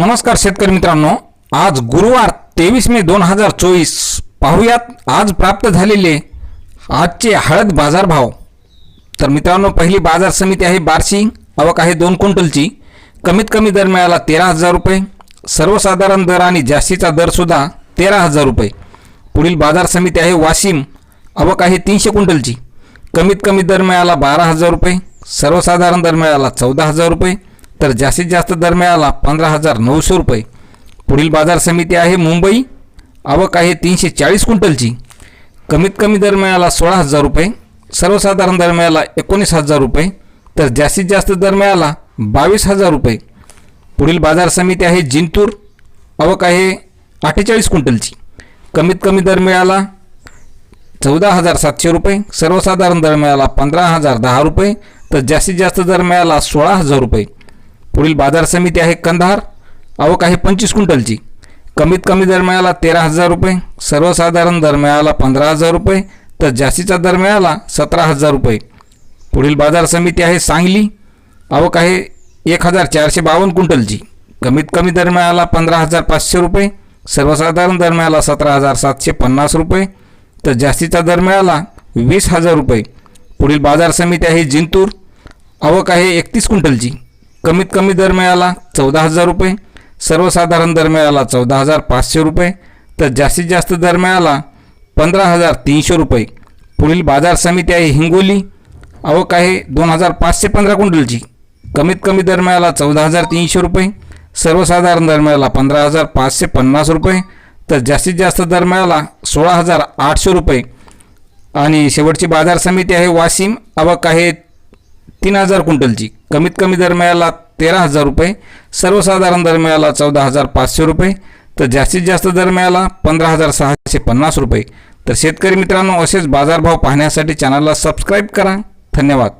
नमस्कार शेतकरी मित्रांनो. आज गुरुवार तेवीस मे दोन हजार चोवीस. पाहुयात आज प्राप्त झालेले आजचे हळद बाजारभाव. तर मित्रांनो पहिली बाजार समिती आहे बार्शी. आवक आहे दोन क्विंटलची. कमीत कमी दर मिळाला तेरा हजार रुपये. सर्वसाधारण दर आणि जास्तीचा दरसुद्धा तेरा हजार रुपये. पुढील बाजार समिती आहे वाशिम. आवक आहे तीनशे क्विंटलची. कमीत कमी दर मिळाला बारा हजार रुपये. सर्वसाधारण दर मिळाला चौदा हजार रुपये. तर जास्तीत जास्त दर मिळाला पंधरा हजार नऊशे रुपये. पुढील बाजार समिती आहे मुंबई. आवक आहे तीनशे चाळीस क्विंटलची. कमीत कमी दर मिळाला सोळा हजार रुपये. सर्वसाधारण दर मिळाला एकोणीस हजार रुपये. तर जास्तीत जास्त दर मिळाला बावीस हजार रुपये. पुढील बाजार समिती आहे जिंतूर. आवक आहे अठ्ठेचाळीस क्विंटलची. कमीत कमी दर मिळाला चौदा हजार सातशे रुपये. सर्वसाधारण दर मिळाला पंधरा हजार दहा रुपये. तर जास्तीत जास्त दर मिळाला सोळा हजार रुपये. पुढील बाजार समिती आहे कंधार. आवक आहे पंचवीस क्विंटलची. कमीत कमी दर मिळाला तेरा हजार रुपये. सर्वसाधारण दर मिळाला पंधरा हजार रुपये. तर जास्तीचा दर मिळाला सतरा हजार रुपये. पुढील बाजार समिती आहे सांगली. आवक आहे एक हजार चारशे बावन्न क्विंटलची. कमीत कमी दर मिळाला पंधरा हजार पाचशे रुपये. सर्वसाधारण दर मिळाला सतरा हजार सातशे पन्नास रुपये. तर जास्तीचा दर मिळाला वीस हजार रुपये. पुढील बाजार समिती आहे जिंतूर. आवक आहे एकतीस क्विंटलची. कमीत कमी दर मिळाला चौदा हजार रुपये सर्वसाधारण दर मिळाला चौदा हजार पाचशे रुपये तर जास्तीत जास्त दर मिळाला पंधरा हजार तीनशे रुपये. पुढील बाजार समिती आहे हिंगोली. आवक आहे दोन हजार पाचशे पंधरा क्विंटलची कमीत कमी दर मिळाला चौदा हजार तीनशे रुपये सर्वसाधारण दर मिळाला पंधरा हजार पाचशे पन्नास रुपये तर जास्तीत जास्त दर मिळाला सोळा हजार आठशे रुपये. आणि शेवटची बाजार समिती आहे वाशिम. आवक आहे तीन हजार क्विंटलची. कमीत कमी दर मिळाला तेरा हजार रुपये सर्वसाधारण दर मिळाला चौदा हजार पाचशे रुपये तर जास्तीत जास्त दर मिळाला पंधरा हजार सहाशे पन्नास रुपये. तर शेतकरी मित्रांनो असेच बाजारभाव पाहण्यासाठी चॅनलला सबस्क्राईब करा. धन्यवाद.